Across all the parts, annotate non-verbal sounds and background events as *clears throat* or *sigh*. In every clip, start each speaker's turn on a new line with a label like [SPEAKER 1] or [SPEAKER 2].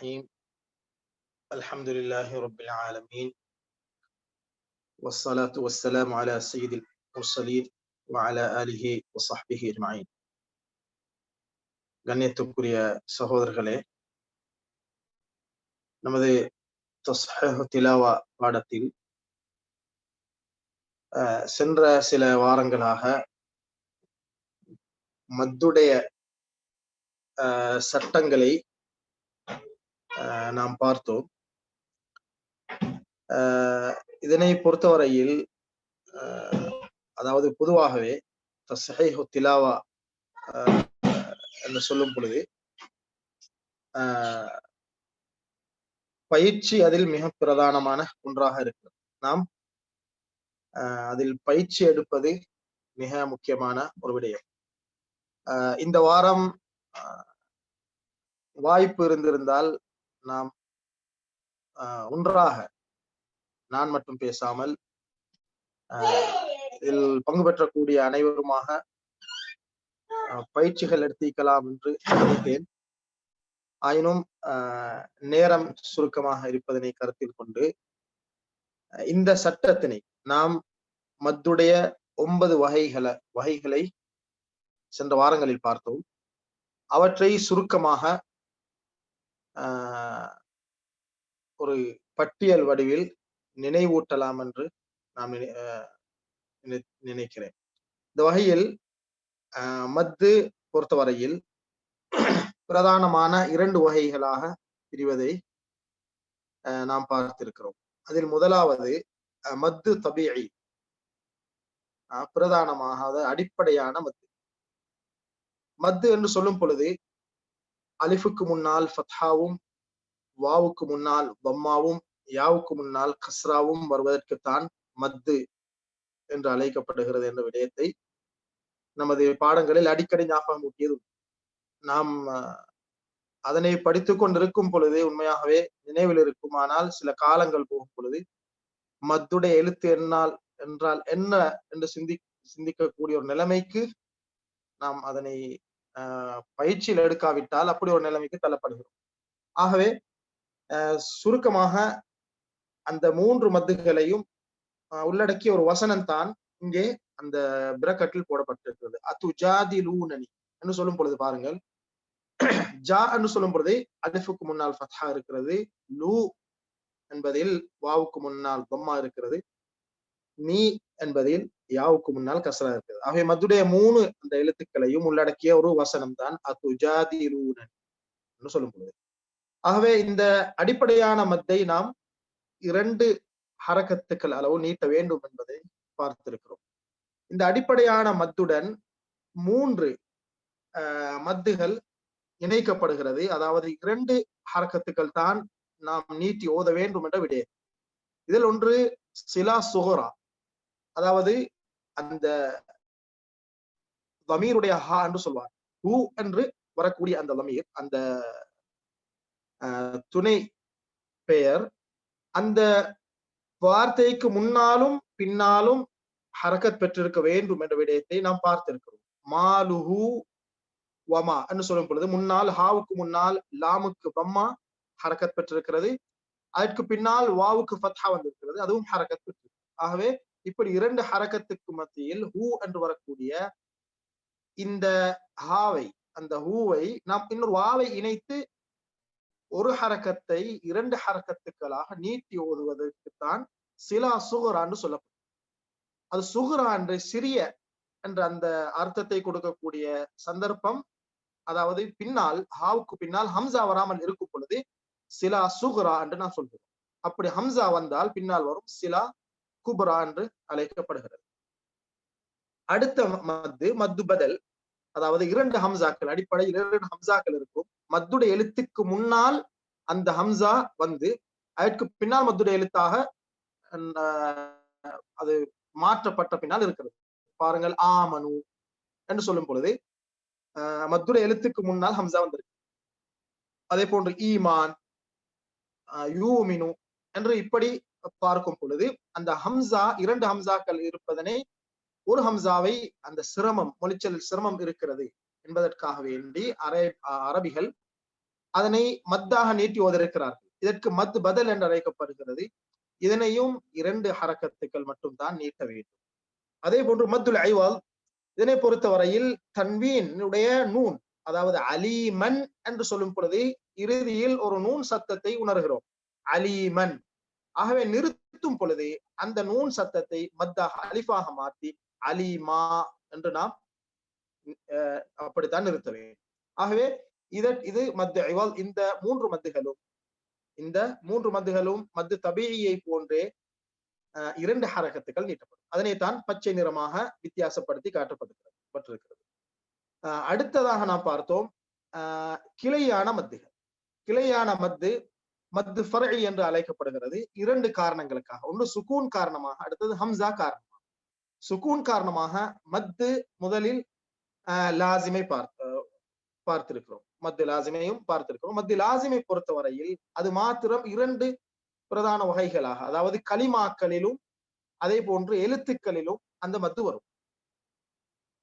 [SPEAKER 1] الرحيم الحمد لله رب العالمين والصلاة والسلام على سيد المرسلين وعلى آله وصحبه أجمعين கண்ணியத்துக்குரிய சகோதரர்களே நமது தஸ்ஹீஹ் திலாவா பாடத்தில் அஹ், சென்ற சில வாரங்களாக மத்துடைய அஹ், சட்டங்களை அஹ், நாம் பார்த்தோம். இதனை பொறுத்தவரையில் அதாவது பொதுவாகவே தஸ்ஹீஹ் திலாவா என்று சொல்லும் பொழுது பயிற்சி அதில் மிக பிரதானமான ஒன்றாக இருக்கிறது. நாம் அதில் பயிற்சி எடுப்பது மிக முக்கியமான ஒரு விடயம். இந்த வாரம் வாய்ப்பு இருந்திருந்தால் நாம் ஒன்றாக நான் மட்டும் பேசாமல் இதில் பங்கு பெற்றக்கூடிய அனைவருமாக பயிற்சிகள் எடுத்திக்கலாம் என்று நினைத்தேன். ஆயினும் நேரம் சுருக்கமாக இருப்பதனை கருத்தில் கொண்டு இந்த சட்டத்தினை நாம் மத்துடைய ஒன்பது வகைகளை வகைகளை சென்ற வாரங்களில் பார்த்தோம். அவற்றை சுருக்கமாக ஒரு பட்டியல் வடிவில் நினைவூட்டலாம் என்று நான் நினைக்கிறேன். இந்த வகையில் மத்து பொறுத்தவரையில் *clears throat* பிரதானமான இரண்டு வகைகளாக பிரிவதை நாம் பார்த்திருக்கிறோம். அதில் முதலாவது மத்து தபிஐ பிரதானமாக அடிப்படையான மத்து. மத்து என்று சொல்லும் பொழுது அலிஃபுக்கு முன்னால் ஃபத்ஹாவும் வாவுக்கு முன்னால் பம்மாவும் யாவுக்கு முன்னால் கஸ்ராவும் வருவதற்குத்தான் மத்து என்று அழைக்கப்படுகிறது என்ற விடயத்தை நமது பாடங்களில் அடிக்கடி ஞாபகம் ஊட்டியது நாம் அதனை படித்துக் கொண்டிருக்கும் பொழுது உண்மையாகவே நினைவில் இருக்கும் ஆனால் சில காலங்கள் போகும் பொழுது மத்துடைய எழுத்து என்னால் என்றால் என்ன என்று சிந்தி சிந்திக்கக்கூடிய ஒரு நிலைமைக்கு நாம் அதனை பயிற்சியில் எடுக்காவிட்டால் அப்படி ஒரு நிலைமைக்கு தள்ளப்படுகிறோம். ஆகவே சுருக்கமாக அந்த மூன்று மத்துகளையும் உள்ளடக்கிய ஒரு வசனம் தான் இங்கே அந்த பிரக்கட்டில் போடப்பட்டிருக்கிறது. அத்து லூனனி என்று சொல்லும் பொழுது பாருங்கள். ஜா என்று சொல்லும் பொழுது அலிஃபுக்கு முன்னால் ஃபத்ஹா இருக்கிறது. லூ என்பதில் வாவுக்கு முன்னால் பொம்மா இருக்கிறது. நீ என்பதில் யாவுக்கு முன்னால் கசரா இருக்கிறது. ஆகவே மதுடைய மூணு அந்த எழுத்துக்களையும் உள்ளடக்கிய ஒரு வசனம் தான் அத்துஜாதிலூனன் சொல்லும் பொழுது ஆகவே இந்த அடிப்படையான மத்தை நாம் இரண்டு ஹரக்கத்துக்கள் அளவு நீட்ட வேண்டும் என்பதை பார்த்திருக்கிறோம். இந்த அடிப்படையான மத்துடன் மூன்று ஆஹ், மத்துகள் இணைக்கப்படுகிறது. அதாவது இரண்டு ஹரக்கத்துக்கள் தான் நாம் நீட்டி ஓத வேண்டும் என்ற விடயம் இதில் ஒன்று சிலா சுகரா அதாவது அந்த லமீருடைய ஹா என்று சொல்வார். ஹூ என்று வரக்கூடிய அந்த லமீர் அந்த துணை பெயர் அந்த வார்த்தைக்கு முன்னாலும் பின்னாலும் ஹரக்கத் பெற்றிருக்க வேண்டும் என்ற விடயத்தை நாம் பார்த்திருக்கிறோம். மாலுஹு வமா என்று சொல்லும் பொழுது முன்னால் ஹாவுக்கு முன்னால் லாமுக்கு பம்மா ஹரக்கத் பெற்றிருக்கிறது. அதற்கு பின்னால் வாவுக்கு ஃபத்ஹா வந்திருக்கிறது. அதுவும் ஹரக்கத் பெற்றிருக்கிறது ஆகவே இப்படி இரண்டு ஹரக்கத்துக்கு மத்தியில் ஹூ என்று வரக்கூடிய இந்த ஹாவை அந்த ஹூவை நாம் இன்னொரு வாவை இணைத்து ஒரு ஹரக்கத்தை இரண்டு ஹரக்கத்துக்களாக நீட்டி ஓதுவதற்குத்தான் சிலா சுகுரான்னு சொல்லப்படும். அது சுகுரா என்று சிறிய என்ற அந்த அர்த்தத்தை கொடுக்கக்கூடிய சந்தர்ப்பம் அதாவது பின்னால் ஹாவுக்கு பின்னால் ஹம்சா வராமல் இருக்கும் பொழுது சிலா சுகுரா என்று நான் சொல்கிறேன் அப்படி ஹம்சா வந்தால் பின்னால் வரும் சிலா குபரா என்று அழைக்கப்படுகிறது. அடுத்த ம- மத்து மத்து பதல். அதாவது இரண்டு ஹம்சாக்கள் அடிப்படையில் இரண்டு ஹம்சாக்கள் இருக்கும். மத்துடைய எழுத்துக்கு முன்னால் அந்த ஹம்சா வந்து அதற்கு பின்னால் மத்துடைய எழுத்தாக அது மாற்றப்பட்ட பின்னால் இருக்கிறது. பாருங்கள் ஆமனு என்று சொல்லும் பொழுது அஹ், மத்துடைய எழுத்துக்கு முன்னால் ஹம்சா வந்திருக்கு. அதே போன்று ஈமான் யூமினு என்று இப்படி பார்க்கும் பொழுது அந்த ஹம்சா இரண்டு ஹம்சாக்கள் இருப்பதனை ஒரு ஹம்சாவை அந்த சிரமம் மொழிச்சல் சிரமம் இருக்கிறது என்பதற்காக வேண்டி அரே அரபிகள் அதனை மத்தாக நீட்டி ஓதிருக்கிறார்கள் இதற்கு மத் பதில் என்று அழைக்கப்படுகிறது. இதனையும் இரண்டு ஹரக்கத்துக்கள் மட்டும்தான் நீட்ட வேண்டும். அதே போன்று மத்துல் ஐவால் இதனை பொறுத்தவரையில் தன்வீனுடைய நூன் அதாவது அலீமன் என்று சொல்லும் பொழுது இறுதியில் ஒரு நூன் சத்தத்தை உணர்கிறோம். அலீமன். ஆகவே நிறுத்தும் பொழுது அந்த நூன் சத்தத்தை மத்தாக அலிஃபாக மாற்றி அலிமா என்று நாம் அப்படித்தான் நிறுத்த வேண்டும். ஆகவே இத இது மத்து ஐவால் இந்த மூன்று மத்துகளும் இந்த மூன்று மத்துகளும் மத்து தபியை போன்றே இரண்டு ஹரகத்துகள் நீட்டப்படும். அதனைத்தான் பச்சை நிறமாக வித்தியாசப்படுத்தி காட்டப்பட்டிருக்கிறது பட்டிருக்கிறது. அடுத்ததாக நாம் பார்த்தோம் கிளையான மத்துகள். கிளையான மத்து மத்து ஃபரை என்று அழைக்கப்படுகிறது. இரண்டு காரணங்களுக்காக. ஒன்று சுகூன் காரணமாக அடுத்தது ஹம்சா காரணமாக. சுகூன் காரணமாக மத்து முதலில் லாசிமை பார்த்து பார்த்திருக்கிறோம். மத்து லாசிமையும் பார்த்திருக்கிறோம். மத்து லாசிமை பொறுத்தவரையில் அது மாத்திரம் இரண்டு பிரதான வகைகளாக அதாவது களிமாக்களிலும் அதே போன்று எழுத்துக்களிலும் அந்த மத்து வரும்.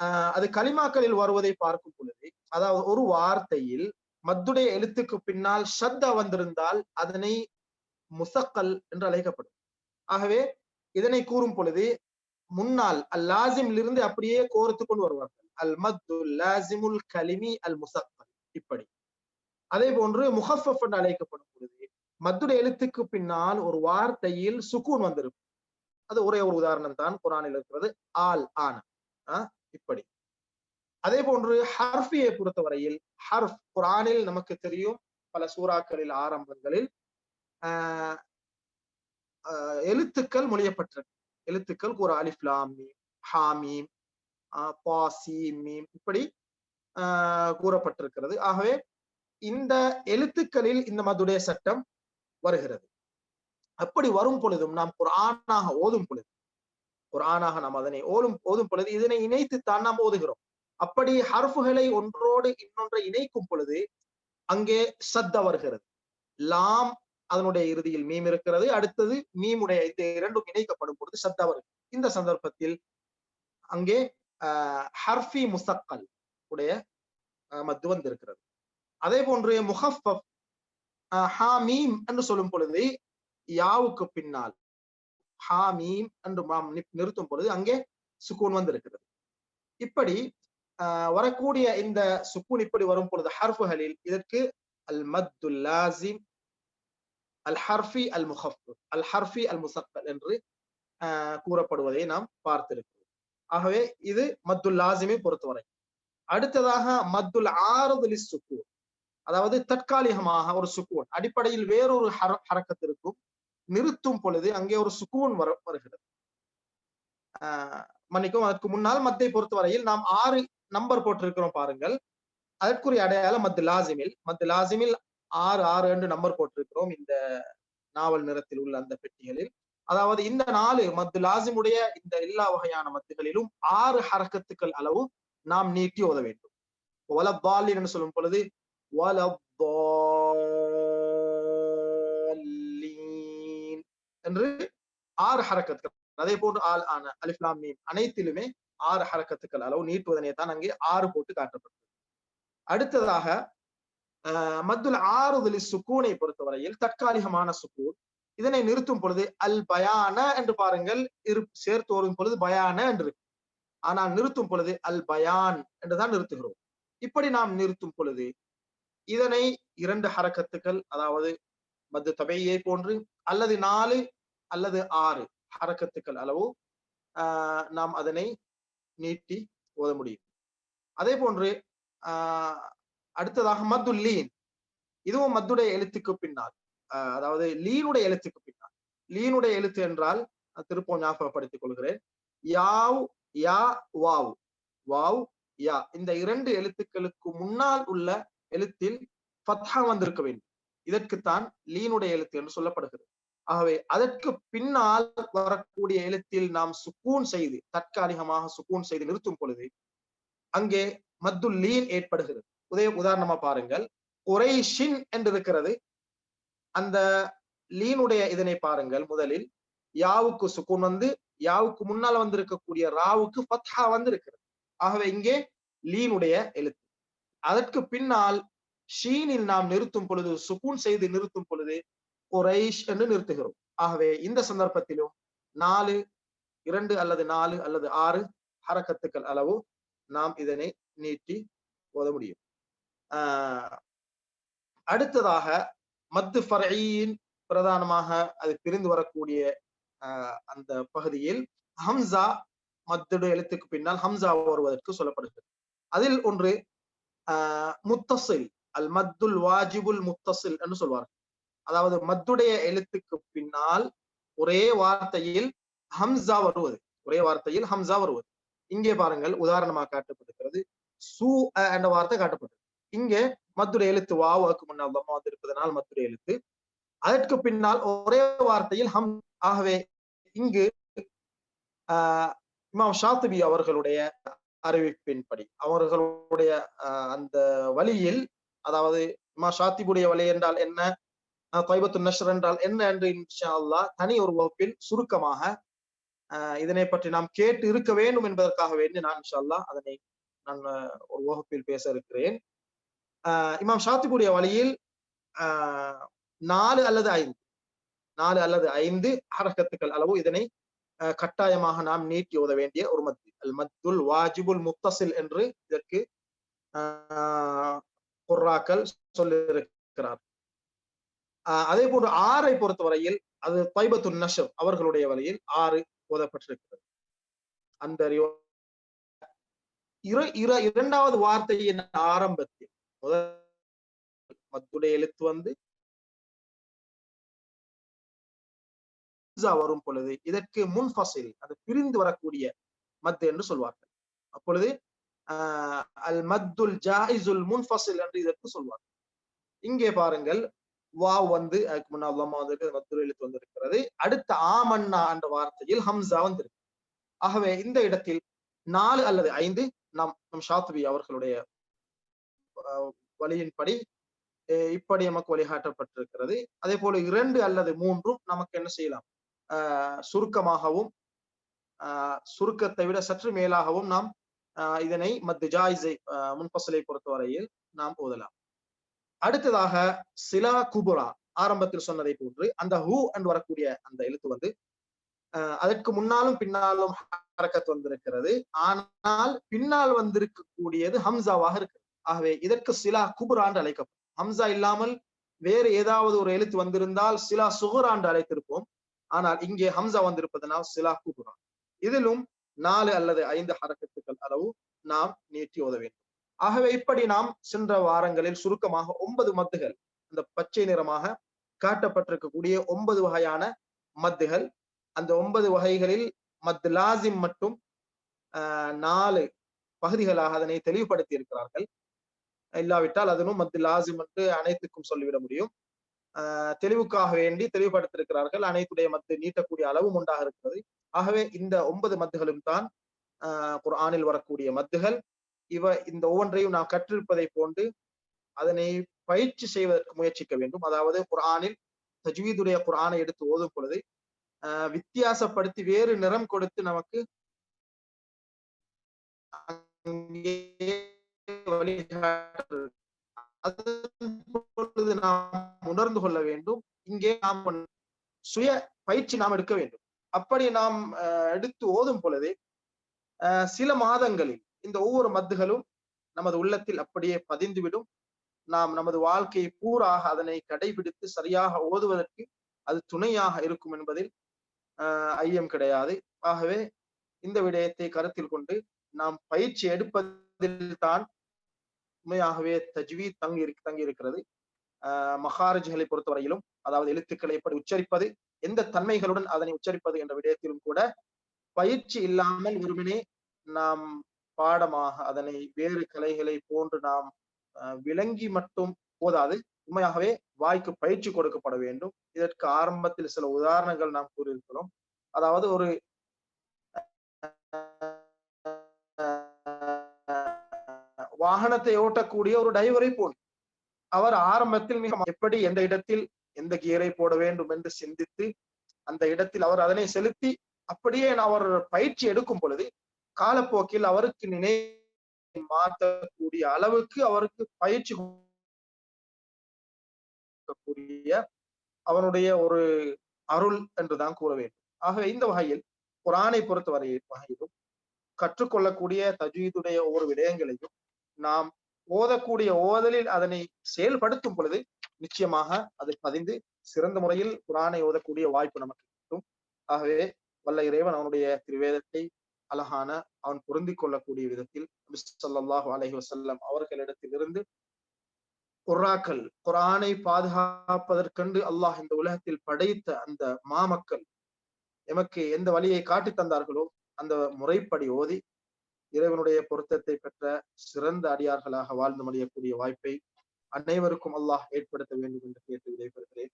[SPEAKER 1] ஆஹ் அது களிமாக்களில் வருவதை பார்க்கும் பொழுது அதாவது ஒரு வார்த்தையில் மத்துடைய எழுத்துக்கு பின்னால் ஷத்தா வந்திருந்தால் அதனை முசக்கல் என்று அழைக்கப்படும். ஆகவே இதனை கூறும் பொழுது முன்னால் அல் லாசிமில் இருந்து அப்படியே கோர்த்து கொண்டு வருவார்கள். அல் மத்து லாசிமுல் கலிமி அல் முசக்கல் இப்படி. அதே போன்று முஹஃபப் என்று அழைக்கப்படும் பொழுது மத்துடைய எழுத்துக்கு பின்னால் ஒரு வார்த்தையில் சுக்கூன் வந்திருக்கும். அது ஒரே ஒரு உதாரணம் தான் குரானில் இருக்கிறது. ஆல் ஆன. இப்படி. அதே போன்று ஹர்ஃபியை பொறுத்தவரையில் ஹர்ஃப் குரானில் நமக்கு தெரியும் பல சூறாக்களில் ஆரம்பங்களில் ஆஹ் எழுத்துக்கள் மொழியப்பட்டிருக்கு எழுத்துக்கள் கூற அலிஃப்லாம் ஹாமீம் பாசீமீம் இப்படி கூறப்பட்டிருக்கிறது. ஆகவே இந்த எழுத்துக்களில் இந்த மதுடைய சட்டம் வருகிறது. அப்படி வரும் பொழுதும் நாம் குரானாக ஓதும் பொழுது குரானாக நாம் அதனை ஓதும் ஓதும் பொழுது இதனை இணைத்துத்தான் நாம் ஓதுகிறோம். அப்படி ஹர்ஃபுகளை ஒன்றோடு இன்னொன்றை இணைக்கும் பொழுது அங்கே சத்த வருகிறது. லாம் அதனுடைய இறுதியில் மீம் இருக்கிறது. அடுத்தது மீமுடைய இந்த இரண்டும் இணைக்கப்படும் பொழுது சத்த வருகிறது. இந்த சந்தர்ப்பத்தில் அங்கே ஹர்ஃபி முசக்கல் உடைய மத்து வந்திருக்கிறது. அதே போன்று முஹஃபப் ஹாமீம் என்று சொல்லும் பொழுது யாவுக்கு பின்னால் ஹாமீம் என்று நாம் நிறுத்தும் பொழுது அங்கே சுக்கூன் வந்திருக்கிறது. இப்படி வரக்கூடிய இந்த சுக்கூன் இப்படி வரும் பொழுது ஹர்ஃபுகளில் இதற்கு அல் மத்துல் லாசிம் அல் ஹர்ஃபி அல் முஹப் அல் ஹர்ஃபி அல் முசக்கல் என்று கூறப்படுவதை நாம் பார்த்திருக்கிறோம். ஆகவே இது மத்துல் லாசிமை பொறுத்தவரை. அடுத்ததாக மத்துல் ஆறுதலி சுக்கூன் அதாவது தற்காலிகமாக ஒரு சுக்கூன். அடிப்படையில் வேறொரு ஹர ஹரக்கத்திற்கும் நிறுத்தும் பொழுது அங்கே ஒரு சுக்கூன் வர வருகிறது. ஆஹ் மன்னிக்கும் அதற்கு முன்னால் மத்தை பொறுத்தவரையில் நாம் ஆறு நம்பர் போட்டிருக்கிறோம் பாருங்கள். அதற்குரிய அடையாளம் மத்து லாசிமில். மத்து லாசிமில் ஆறு ஆறு என்று நம்பர் போட்டிருக்கிறோம் இந்த நாவல் நிறத்தில் உள்ள அந்த பெட்டிகளில். அதாவது இந்த நாலு மத்து லாசிமுடைய இந்த எல்லா வகையான மத்துகளிலும் ஆறு ஹரக்கத்துக்கள் அளவு நாம் நீட்டி ஓத வேண்டும். வலப்பாலின் என்று சொல்லும் பொழுது என்று ஆறு ஹரக்கத்துக்கள் அதே போன்று ஆல் ஆன அலிஃப்லாம் மீம் அனைத்திலுமே ஆறு ஹரக்கத்துக்கள் அளவு நீட்டுவதனை தான் அங்கே ஆறு போட்டு காட்டப்பட்டது. அடுத்ததாக மத்துல் ஆறுதலி சுக்கூனை பொறுத்தவரையில் தற்காலிகமான சுக்கூன் இதனை நிறுத்தும் பொழுது அல் பயான என்று பாருங்கள் இரு சேர்த்து வரும் பொழுது பயான என்று இருக்கு ஆனால் நிறுத்தும் பொழுது அல் பயான் என்றுதான் நிறுத்துகிறோம். இப்படி நாம் நிறுத்தும் பொழுது இதனை இரண்டு ஹரக்கத்துக்கள் அதாவது மது தபையை போன்று அல்லது நாலு அல்லது ஆறு ஹரக்கத்துக்கள் அளவு ஆஹ் நாம் அதனை நீட்டி ஓத முடியும். அதே போன்று ஆஹ் அடுத்ததாக மத்து லீன். இதுவும் மத்துடைய எழுத்துக்கு பின்னால். அதாவது லீனுடைய எழுத்துக்கு பின்னால். லீனுடைய எழுத்து என்றால் திருப்பம் ஞாபகப்படுத்திக் கொள்கிறேன். யாவ் யா வாவ். Wow yeah. இந்த இரண்டு எழுத்துக்களுக்கு முன்னால் உள்ள எழுத்தில் ஃபத்ஹா வந்திருக்க வேண்டும். இதற்குத்தான் லீனுடைய எழுத்து என்று சொல்லப்படுகிறது. ஆகவே அதற்கு பின்னால் வரக்கூடிய எழுத்தில் நாம் சுக்கூன் செய்து தற்காலிகமாக சுக்கூன் செய்து நிறுத்தும் பொழுது அங்கே மத்துல் லீன் ஏற்படுகிறது. உதய உதாரணமா பாருங்கள். குறைஷின் என்று இருக்கிறது அந்த லீனுடைய இதனை பாருங்கள் முதலில். யாவுக்கு சுக்கூன் வந்து யாவுக்கு முன்னால் வந்திருக்கக்கூடிய ராவுக்கு ஃபத்ஹா வந்து இருக்கிறது ஆகவே இங்கே லீனுடைய எழுத்து. அதற்கு பின்னால் ஷீனில் நாம் நிறுத்தும் பொழுது சுகூன் செய்து நிறுத்தும் பொழுது குறைஷ் என்று நிறுத்துகிறோம். ஆகவே இந்த சந்தர்ப்பத்திலும் நாலு இரண்டு அல்லது நாலு அல்லது ஆறு ஹரக்கத்துக்கள் அளவு நாம் இதனை நீட்டி ஓத முடியும். ஆஹ் அடுத்ததாக மத்து ஃபரையின் பிரதானமாக அது பிரிந்து வரக்கூடிய அந்த பகுதியில் ஹம்சா மத்துடு எழுத்துக்கு பின்னால் ஹம்சா வருவதற்கு சொல்லப்படுகிறது. அதில் ஒன்று ஆஹ் முத்தசில் அல் மத்துல் வாஜிபுல் முத்தசில் என்று சொல்வார்கள். அதாவது மத்துடைய எழுத்துக்கு பின்னால் ஒரே வார்த்தையில் ஹம்சா வருவது. ஒரே வார்த்தையில் ஹம்சா வருவது. இங்கே பாருங்கள் உதாரணமாக காட்டப்பட்டிருக்கிறது. சூ என்ற வார்த்தை காட்டப்பட்டது இங்கே மத்துடைய எழுத்து வாவுக்கு முன்னால் தம்மா வந்திருப்பதனால் மத்துடைய எழுத்து. அதற்கு பின்னால் ஒரே வார்த்தையில் ஹம் ஆகவே இங்கு ஆஹ் இமாம் ஷாத்துபி அவர்களுடைய அறிவிப்பின்படி அவர்களுடைய அந்த வழியில் அதாவது இமா ஷாத்திபுடைய வழி என்றால் என்ன? தைபத்து நஷ்ர் என்றால் என்ன என்று இன்ஷா அல்லா தனி ஒரு வகுப்பில் சுருக்கமாக ஆஹ் இதனை பற்றி நாம் கேட்டு இருக்க வேண்டும் என்பதற்காக வேண்டி நான் இன்ஷா அல்லா அதனை நான் ஒரு வகுப்பில் பேச இருக்கிறேன். ஆஹ் இமாம் ஷாத்திபுடைய வழியில் ஆஹ் நாலு அல்லது ஐந்து நாலு அல்லது ஐந்து ஹரக்கத்துக்கள் அளவு இதனை கட்டாயமாக நாம் நீட்டி ஓத வேண்டிய ஒரு மத்து அல் மத்துல் வாஜிபுல் முத்தசில் என்று இதற்கு குர்ராக்கள் சொல்லியிருக்கிறார். அதே போன்று ஆறை பொறுத்தவரையில் அது தைபத்து நஷம் அவர்களுடைய வழியில் ஆறு ஓதப்பட்டிருக்கிறது. அந்த இரண்டாவது வார்த்தையின் ஆரம்பத்தில் முதல் மத்துடைய எழுத்து வந்து வரும் பொழுது இதற்கு முன் ஃபசில் அது பிரிந்து வரக்கூடிய மத்து என்று சொல்வார்கள். அப்பொழுது அல் மத்துல் ஜாயிசுல் முன்ஃபசில் என்று இதற்கு சொல்வார்கள். இங்கே பாருங்கள் வா வந்து அதுக்கு முன்னால் மத்துல் எழுத்து வந்திருக்கிறது அடுத்த ஆமன்னா என்ற வார்த்தையில் ஹம்சா வந்திருக்கு. ஆகவே இந்த இடத்தில் நாலு அல்லது ஐந்து நம் நம் ஷாத்வி அவர்களுடைய வழியின்படி இப்படி நமக்கு வழிகாட்டப்பட்டிருக்கிறது. அதே போல இரண்டு அல்லது மூன்றும் நமக்கு என்ன செய்யலாம்? சுருக்கமாகவும் சுருக்கத்தை விட சற்று மேலாகவும் நாம் இதனை மத்து ஜாயிஸை முன்பசலை பொறுத்தவரையில் நாம் ஓதலாம். அடுத்ததாக சிலா குபுரா ஆரம்பத்தில் சொன்னதை போன்று அந்த ஹூ அண்ட் வரக்கூடிய அந்த எழுத்து வந்து அதற்கு முன்னாலும் பின்னாலும் ஹரக்கத் வந்திருக்கிறது. ஆனால் பின்னால் வந்திருக்கக்கூடியது ஹம்சாவாக இருக்கு ஆகவே இதற்கு சிலா குபுரா என்று அழைக்கப்படும். ஹம்சா இல்லாமல் வேறு ஏதாவது ஒரு எழுத்து வந்திருந்தால் சிலா சுகுரா என்று அழைத்திருப்போம். ஆனால் இங்கே ஹம்சா வந்திருப்பதனால் சிலா குபுரா. இதிலும் நாலு அல்லது ஐந்து ஹரக்கத்துக்கள் அளவு நாம் நீட்டி ஓத ஆகவே இப்படி நாம் சென்ற வாரங்களில் சுருக்கமாக ஒன்பது மத்துகள் அந்த பச்சை நிறமாக காட்டப்பட்டிருக்கக்கூடிய ஒன்பது வகையான மத்துகள். அந்த ஒன்பது வகைகளில் மத் லாசிம் மட்டும் நாலு பகுதிகளாக அதனை தெளிவுபடுத்தி இருக்கிறார்கள் இல்லாவிட்டால் அதனும் மத் லாசிம் என்று அனைத்துக்கும் சொல்லிவிட முடியும். தெளிவுக்காக வேண்டி தெளிவுபடுத்திருக்கிறார்கள் அனைத்துடைய மத்து நீட்டக்கூடிய அளவும் உண்டாக இருக்கிறது. ஆகவே இந்த ஒன்பது மத்துகளும் தான் குர்ஆனில் வரக்கூடிய மத்துகள். இவ இந்த ஒவ்வொன்றையும் நாம் கற்றிருப்பதை போன்று அதனை பயிற்சி செய்வதற்கு முயற்சிக்க வேண்டும். அதாவது குரானில் தஜ்வீதுடைய குரானை எடுத்து ஓதும் பொழுது வித்தியாசப்படுத்தி வேறு நிறம் கொடுத்து நமக்கு நாம் உணர்ந்து கொள்ள வேண்டும். இங்கே நாம் சுய பயிற்சி நாம் எடுக்க வேண்டும். அப்படி நாம் எடுத்து ஓதும் பொழுது சில மாதங்களில் இந்த ஒவ்வொரு மத்துகளும் நமது உள்ளத்தில் அப்படியே பதிந்துவிடும். நாம் நமது வாழ்க்கையை பூராக அதனை கடைபிடித்து சரியாக ஓதுவதற்கு அது துணையாக இருக்கும் என்பதில் ஐயம் கிடையாது. ஆகவே இந்த விடயத்தை கருத்தில் கொண்டு நாம் பயிற்சி எடுப்பதில் தான் உண்மையாகவே தஜ்வி தங்கி தங்கி இருக்கிறது. மகாரஜ்களை பொறுத்தவரையிலும் அதாவது எழுத்துக்களை எப்படி உச்சரிப்பது எந்த தன்மைகளுடன் அதனை உச்சரிப்பது என்ற விடயத்திலும் கூட பயிற்சி இல்லாமல் ஒருவனே நாம் பாடமாக அதனை வேறு கலைகளை போன்று நாம் விளங்கி மட்டும் போதாது. உண்மையாகவே வாய்க்கு பயிற்சி கொடுக்கப்பட வேண்டும். இதற்கு ஆரம்பத்தில் சில உதாரணங்கள் நாம் கூறியிருக்கிறோம். அதாவது ஒரு வாகனத்தை ஓட்டக்கூடிய ஒரு டிரைவரை போல். அவர் ஆரம்பத்தில் மிக எப்படி எந்த இடத்தில் எந்த கியரை போட வேண்டும் என்று சிந்தித்து அந்த இடத்தில் அவர் அதனை செலுத்தி அப்படியே அவர் பயிற்சி எடுக்கும் பொழுது காலப்போக்கில் அவருக்கு நினை மாற்றக்கூடிய அளவுக்கு அவருக்கு பயிற்சி கூடிய அவனுடைய ஒரு அருள் என்றுதான் கூற வேண்டும். ஆகவே இந்த வகையில் குரானை பொறுத்தவரை வகையிலும் கற்றுக்கொள்ளக்கூடிய தஜீதுடைய ஒவ்வொரு விடயங்களையும் நாம் ஓதக்கூடிய ஓதலில் அதனை செயல்படுத்தும் பொழுது நிச்சயமாக அது பதிந்து சிறந்த முறையில் குரானை ஓதக்கூடிய வாய்ப்பு நமக்கு கிட்டும் ஆகவே வல்ல இறைவன் அவனுடைய திருவேதத்தை அழகான அவன் பொருந்திக் கொள்ளக்கூடிய விதத்தில் சல்லாஹு அலஹி வசல்லம் அவர்களிடத்திலிருந்து குர்ராக்கள் குரானை பாதுகாப்பதற்கென்று அல்லாஹ் இந்த உலகத்தில் படைத்த அந்த மாமக்கள் எமக்கு எந்த வழியை காட்டித் தந்தார்களோ அந்த முறைப்படி ஓதி இறைவனுடைய பொருத்தத்தை பெற்ற சிறந்த அடியார்களாக வாழ்ந்து மடியக்கூடிய வாய்ப்பை அனைவருக்கும் அல்லாஹ் ஏற்படுத்த வேண்டும் என்று கேட்டு விடைபெறுகிறேன்.